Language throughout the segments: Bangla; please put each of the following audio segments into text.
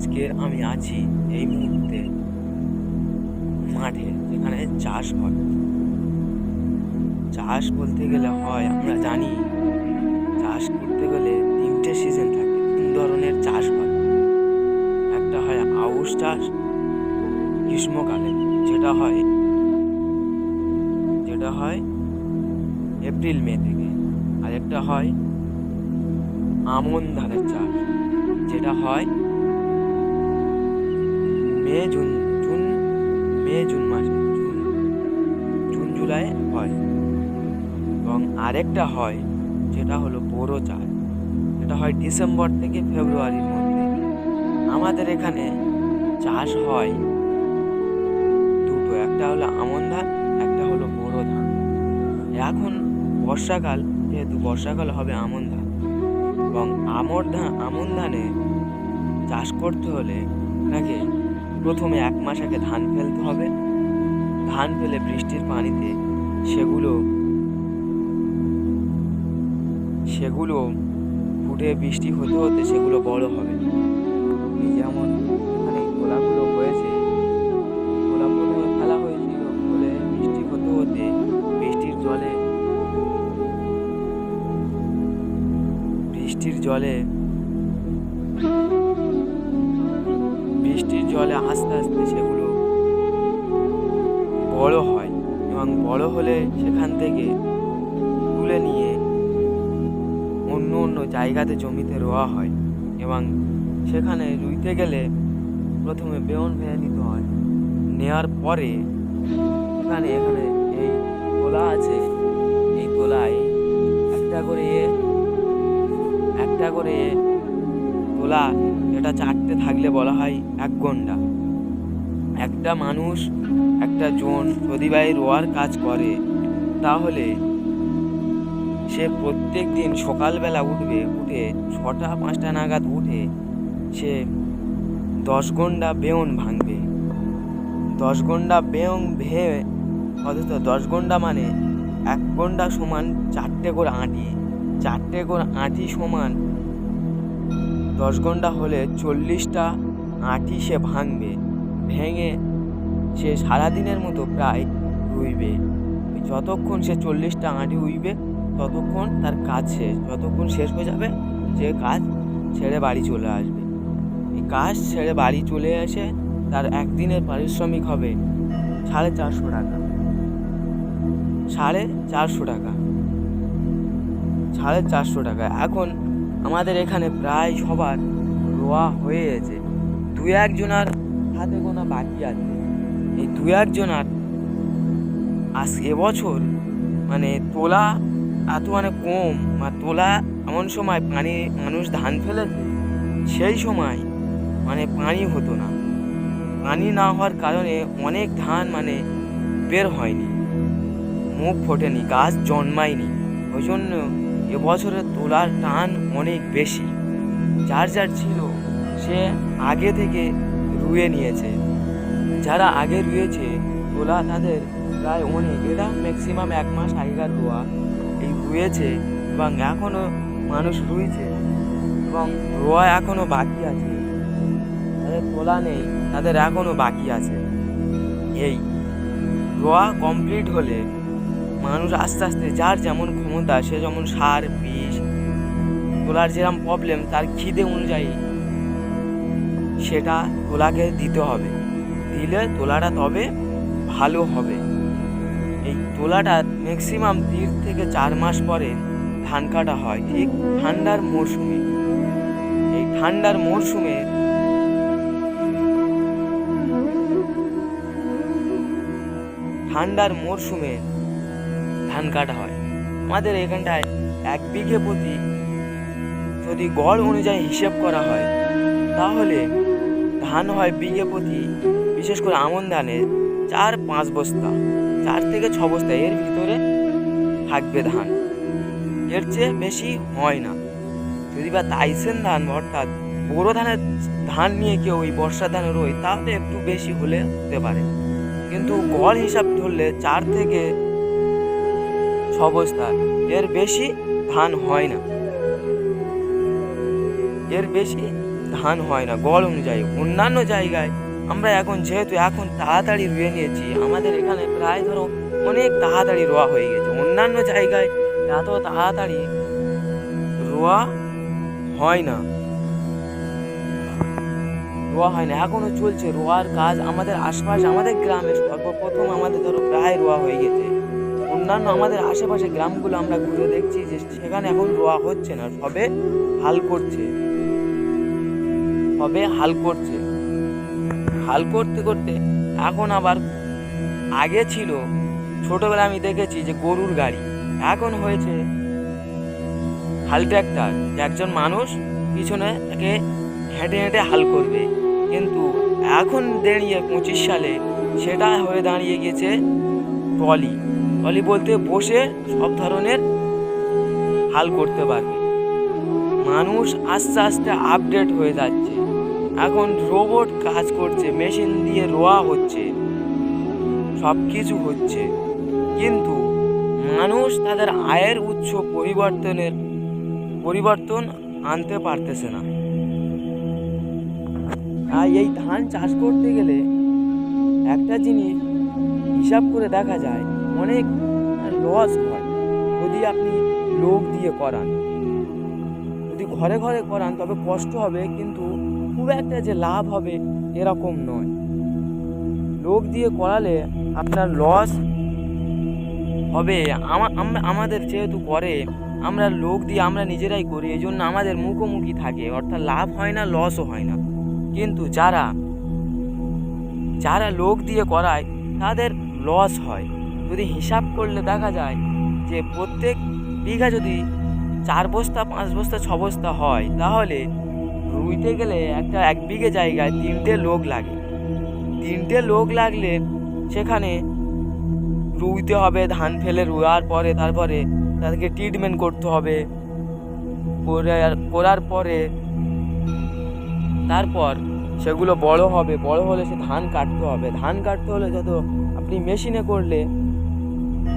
আজকে আমি আছি এই মুহূর্তে মাঠে, যেখানে চাষ হয়। চাষ বলতে গেলে হয়, আমরা জানি, চাষ করতে গেলে তিনটে সিজন থাকে, তিন ধরনের চাষ হয়। একটা হয় আউশ চাষ, গ্রীষ্মকালে, যেটা হয় যেটা হয় এপ্রিল মে থেকে, আর একটা হয় আমন ধানের চাষ, যেটা হয় মে, জুন জুন, মে, জুন মাসে, জুন জুন, জুলাই হয়। এবং আরেকটা হয়, যেটা হলো বোরো চাষ এটা হয় ডিসেম্বর থেকে ফেব্রুয়ারির মধ্যে। আমাদের এখানে চাষ হয় দুটো। একটা হলো আমন ধান, একটা হলো বোরো ধান। এখন বর্ষাকাল, যেহেতু বর্ষাকাল হবে আমন ধান। এবং আমর ধান, আমন ধানে চাষ করতে হলে নাকি প্রথমে এক মাস আগে ধান ফেলতে হবে। ধান ফেলে বৃষ্টির পানিতে সেগুলো সেগুলো ফুটে বৃষ্টি হতে হতে সেগুলো বড় হবে। যেমন এখানে গোলাপগুলো হয়েছে গোলাপ প্রথমে ফেলা হয়েছিল বলে বৃষ্টি হতে হতে বৃষ্টির জলে বৃষ্টির জলে বৃষ্টির জলে আস্তে আস্তে সেগুলো বড় হয় এবং বড় হলে সেখান থেকে তুলে নিয়ে অন্য অন্য জায়গাতে জমিতে রোয়া হয় এবং সেখানে রুইতে গেলে প্রথমে বেয়ন ভেঙে নিতে হয়। নেওয়ার পরে এখানে এখানে এই তোলা আছে। এই তোলায় একটা করে একটা করে তোলা এটা চারটে থাকলে বলা হয় এক গন্ডা। একটা মানুষ, একটা জন যদি ভাই রোয়ার কাজ করে, তাহলে সে প্রত্যেক দিন সকালবেলা উঠবে, উঠে ছটা, পাঁচটা নাগাদ উঠে সে দশ গন্ডা বেয়ন ভাঙবে। দশ গন্ডা বেয়ন ভেঙে অথচ দশ গন্ডা মানে এক গন্ডা সমান চারটে করে আঁটি। চারটে করে আঁটি সমান দশ ঘণ্টা হলে চল্লিশটা আঁটি সে ভাঙবে, ভেঙে সে সারাদিনের মতো প্রায় রুইবে। যতক্ষণ সে চল্লিশটা আঁটি উইবে, ততক্ষণ তার কাজ শেষ। যতক্ষণ শেষ হয়ে যাবে, সে কাজ ছেড়ে বাড়ি চলে আসবে। এই কাজ ছেড়ে বাড়ি চলে এসে তার একদিনের পারিশ্রমিক হবে সাড়ে চারশো টাকা। সাড়ে চারশো টাকা। সাড়ে চারশো টাকা। এখন আমাদের এখানে প্রায় সবার রোয়া হয়ে গেছে। দু একজনার হাতে গোনা বাকি আছে। এই দু একজনার আজ এবছর মানে তোলা এত মানে কম বা তোলা এমন সময় পানি, মানুষ ধান ফেলেছে, সেই সময় মানে পানি হতো না। পানি না হওয়ার কারণে অনেক ধান মানে বের হয়নি, মুখ ফোটেনি, গাছ জন্মায়নি। ওই জন্য এবছরের তোলার টান অনেক বেশি। যার যার ছিল, সে আগে থেকে রুয়ে নিয়েছে। যারা আগে রুয়েছে, তোলা তাদের প্রায় অনেক এরা ম্যাক্সিমাম এক মাস আগেকার রোয়া এই রুয়েছে এবং এখনও মানুষ রুইছে এবং রোয়া এখনও বাকি আছে। তাদের তোলা নেই, তাদের এখনও বাকি আছে। এই রোয়া কমপ্লিট হলে মানুষ আস্তে আস্তে, যার যেমন ক্ষমতা, সে যেমন সার, বিষ তোলার যেরকম প্রবলেম তার খিদে অনুযায়ী সেটা তোলাকে দিতে হবে। দিলে তোলাটা তবে ভালো হবে। এই তোলাটা ম্যাক্সিমাম তিন থেকে চার মাস পরে ধান কাটা হয়। ঠিক ঠান্ডার মরশুমে। এই ঠান্ডার মরশুমে ঠান্ডার মরশুমে ধান কাটা হয়। আমাদের এখানটায় এক বিঘে প্রতি যদি গড় অনুযায়ী হিসেব করা হয়, তাহলে ধান হয় বিঘে প্রতি বিশেষ করে আমন ধানে চার পাঁচ বস্তা, চার থেকে ছ বস্তা এর ভিতরে থাকবে ধান। এর চেয়ে বেশি হয় না। যদি বা তাইসেন ধান অর্থাৎ বড়ো ধানের ধান নিয়ে কেউ ওই বর্ষা ধানে রোয়, তাহলে একটু বেশি হলে হতে পারে। কিন্তু গড় হিসাব ধরলে চার থেকে ছ বস্তা এর বেশি ধান হয় না। এর বেশি ধান হয় না। গরম অনুযায়ী। অন্যান্য জায়গায় আমরা এখন যেহেতু এখন তাড়াতাড়ি রুয়ে নিয়েছি, আমাদের এখানে প্রায় ধরো অনেক তাড়াতাড়ি রোয়া হয়ে গেছে। অন্যান্য জায়গায় এত তাড়াতাড়ি রোয়া হয় না। রোয়া হয় না। এখনও চলছে রোয়ার কাজ। আমাদের আশপাশ, আমাদের গ্রামে সর্বপ্রথম আমাদের ধরো প্রায় রোয়া হয়ে গেছে। অন্যান্য আমাদের আশেপাশে গ্রামগুলো আমরা ঘুরে দেখছি যে সেখানে এখন রোয়া হচ্ছে না, সবে হাল করছে। সবে হাল করছে। হাল করতে করতে এখন আবার আগে ছিল ছোটবেলা আমি দেখেছি যে গরুর গাড়ি। এখন হয়েছে হাল ট্র্যাক্টার একজন মানুষ পিছনে একে হেঁটে হেঁটে হাল করবে। কিন্তু এখন দাঁড়িয়ে পঁচিশ সালে সেটা হয়ে দাঁড়িয়ে গেছে ট্রলি। ট্রলি বলতে বসে সব ধরনের হাল করতে পারবে। মানুষ আস্তে আস্তে আপডেট হয়ে যাচ্ছে। এখন রোবট কাজ করছে মেশিন দিয়ে রোয়া হচ্ছে সব কিছু হচ্ছে। কিন্তু মানুষ তাদের আয়ের উৎস পরিবর্তনের পরিবর্তন আনতে পারতেছে না। আর এই ধান চাষ করতে গেলে একটা জিনিস হিসাব করে দেখা যায় অনেক লস হয়। যদি আপনি লোক দিয়ে করান, যদি ঘরে ঘরে করান, তবে কষ্ট হবে, কিন্তু খুব একটা যে লাভ হবে এরকম নয়। লোক দিয়ে করালে আপনার লস হবে। আমাদের যেহেতু করে, আমরা লোক দিয়ে আমরা নিজেরাই করি এই জন্য আমাদের মুখোমুখি থাকে, অর্থাৎ লাভ হয় না লসও হয় না। কিন্তু যারা যারা লোক দিয়ে করায়, তাদের লস হয়। যদি হিসাব করলে দেখা যায় যে প্রত্যেক বিঘা যদি চার বস্তা, পাঁচ বস্তা, ছ বস্তা হয়, তাহলে রুইতে গেলে একটা এক বিঘে জায়গায় তিনটে লোক লাগে। তিনটে লোক লাগলে সেখানে রুইতে হবে, ধান ফেলে রুয়ার পরে, তারপরে তাদেরকে ট্রিটমেন্ট করতে হবে। করে- করার পরে তারপর সেগুলো বড় হবে। বড় হলে সে ধান কাটতে হবে। ধান কাটতে হলে যত আপনি মেশিনে করলে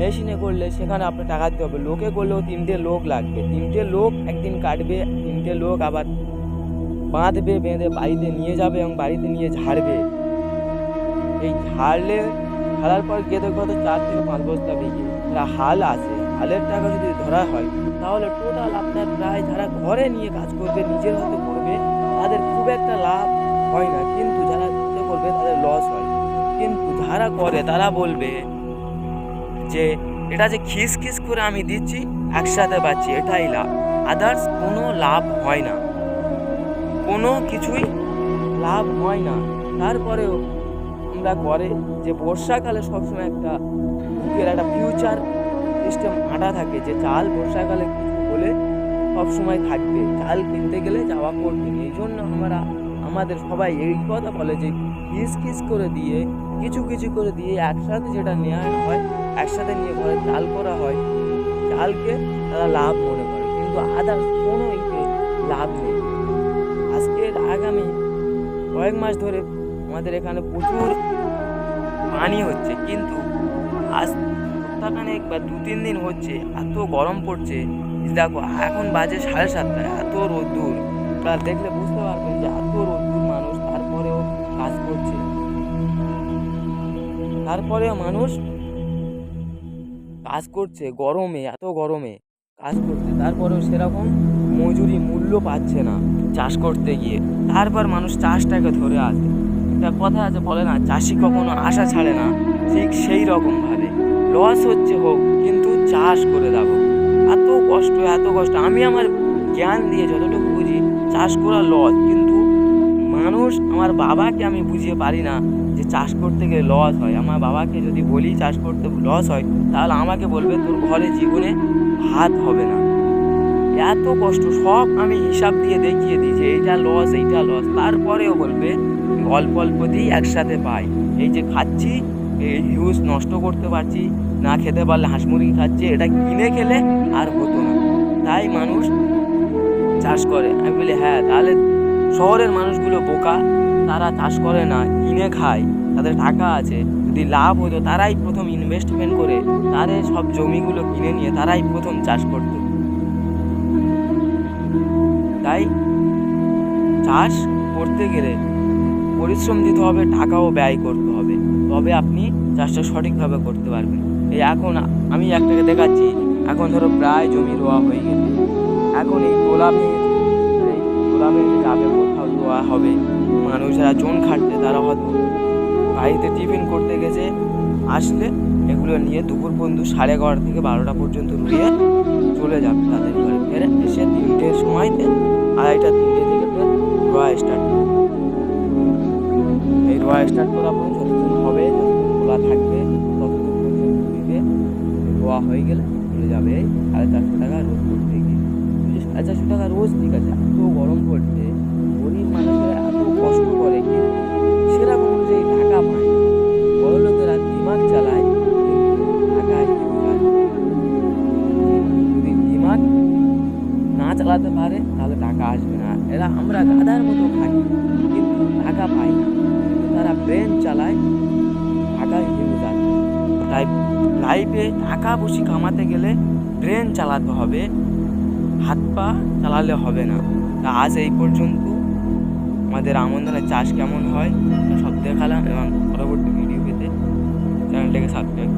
মেশিনে করলে সেখানে আপনার টাকা দিতে হবে। লোকে করলেও তিনটে লোক লাগবে। তিনটে লোক একদিন কাটবে, তিনটে লোক আবার বাঁধবে, বেঁধে বাড়িতে নিয়ে যাবে এবং বাড়িতে নিয়ে ঝাড়বে। এই ঝাড়লে ঝাড়ার পর দেখব হয়তো চার থেকে পাঁচ বস্তা বিঘে যারা হাল আছে। হালের টাকা যদি ধরা হয়, তাহলে টোটাল আপনার প্রায় যারা ঘরে নিয়ে কাজ করবে, নিজের হাতে করবে, তাদের খুব একটা লাভ হয় না। কিন্তু যারা করবে, তাদের লস হয়। কিন্তু যারা করে, তারা বলবে যে এটা যে খিস খিস করে আমি দিচ্ছি, একসাথে পাচ্ছি, এটাই লাভ। আদার্স কোনো লাভ হয় না। কোনো কিছুই লাভ হয় না। তারপরেও আমরা করে যে বর্ষাকালে সবসময় একটা বুকের একটা ফিউচার সিস্টেম আটা থাকে, যে চাল বর্ষাকালে হলে সবসময় থাকবে। চাল কিনতে গেলে যাওয়া করবে। না। এই জন্য আমরা, আমাদের সবাই এই কথা বলে যে কিস কিস করে দিয়ে, কিছু কিছু করে দিয়ে একসাথে যেটা নেওয়া হয় একসাথে নিয়ে ঘরে চাল করা হয়, চালকে তারা লাভ মনে করে। কিন্তু আদার্স কোনো লাভ নেই। আজকের আগামী কয়েক মাস ধরে আমাদের এখানে প্রচুর পানি হচ্ছে, কিন্তু আজ সপ্তাহখানেক বা দু তিন দিন হচ্ছে এত গরম পড়ছে। দেখো, এখন বাজে সাড়ে সাতটা এত রোদ্দুর। তা দেখলে বুঝতে পারবেন যে এত রোদ্দুর মানুষ তারপরেও কাজ করছে। তারপরেও মানুষ কাজ করছে, গরমে, এত গরমে কাজ করছে। তারপরেও সেরকম মজুরি মূল্য পাচ্ছে না চাষ করতে গিয়ে। তারপর মানুষ চাষটাকে ধরে আসে। একটা কথা আছে, বলে না, চাষি কখনো আশা ছাড়ে না। ঠিক সেই রকমভাবে লস হচ্ছে হোক, কিন্তু চাষ করে দেখো। এত কষ্ট এত কষ্ট। আমি আমার জ্ঞান দিয়ে যতটুকু বুঝি, চাষ করা লস কিন্তু মানুষ, আমার বাবাকে আমি বুঝিয়ে পারি না যে চাষ করতে গেলে লস হয়। আমার বাবাকে যদি বলি চাষ করতে লস হয়, তাহলে আমাকে বলবে, তোর ঘরে জীবনে ভাত হবে না। এত কষ্ট, সব আমি হিসাব দিয়ে দেখিয়ে যে এইটা লস এইটা লস তারপরেও বলবে অল্প অল্প দিই একসাথে পাই। এই যে খাচ্ছি, এই হিউজ নষ্ট করতে পারছি, না খেতে পারলে হাঁস মুরগি খাচ্ছি, এটা কিনে খেলে আর হতো না। তাই মানুষ চাষ করে। আমি বলি হ্যাঁ তাহলে শহরের মানুষগুলো বোকা, তারা চাষ করে না, কিনে খায়, তাদের টাকা আছে। যদি লাভ হতো তারাই প্রথম ইনভেস্টমেন্ট করে তারে সব জমিগুলো কিনে নিয়ে তারাই প্রথম চাষ করতো। তাই চাষ করতে গেলে পরিশ্রম দিতে হবে, টাকাও ব্যয় করতে হবে। তবে আপনি চাষটা সঠিকভাবে করতে পারবেন। এই এখন আমি একটাকে দেখাচ্ছি। এখন ধরো প্রায় জমি রোয়া হয়ে গেছে। এখন এই গোলাপে গোলাপে যাবে কোথাও রোয়া হবে। মানুষ যারা জোন খাটছে তারা হয়তো বাড়িতে টিফিন করতে গেছে। আসলে এগুলো নিয়ে দুপুর পর্যন্ত সাড়ে এগারোটা থেকে বারোটা পর্যন্ত রুয়ে চলে যাবে তাদের ঘরে। ফের এসে তিনটের সময়তে আড়াইটা, তিনটে থেকে ফের রোয়া স্টার্ট এই রোয়া স্টার্ট করার পর যতদিন হবে যতদিন খোলা থাকবে ততদিন পর্যন্ত রোয়া হয়ে গেলে চলে যাবে সাড়ে চারশো টাকা রোজ চারশো টাকা রোজ ঠিক আছে, এত গরম পড়ছে, গরিব মানুষের এত কষ্ট করে সেরকম অনুযায়ী টাকা পায় বড় লোকেরা দিমাগ চালায় টাকা। যদি না চালাতে পারে, তাহলে টাকা আসবে না। এরা আমরা গাধার মতো খাই, কিন্তু টাকা পাই না। তারা ব্রেন চালায় টাকা হিসেবে জানে তাই লাইফে টাকা বেশি কামাতে গেলে ব্রেন চালাতে হবে। হাত পা চালালে হবে না। তা আজ এই পর্যন্ত আমাদের আমন চাষ কেমন হয় সব দেখালাম এবং পরবর্তী ভিডিও পেতে চ্যানেলটাকে সাবস্ক্রাইব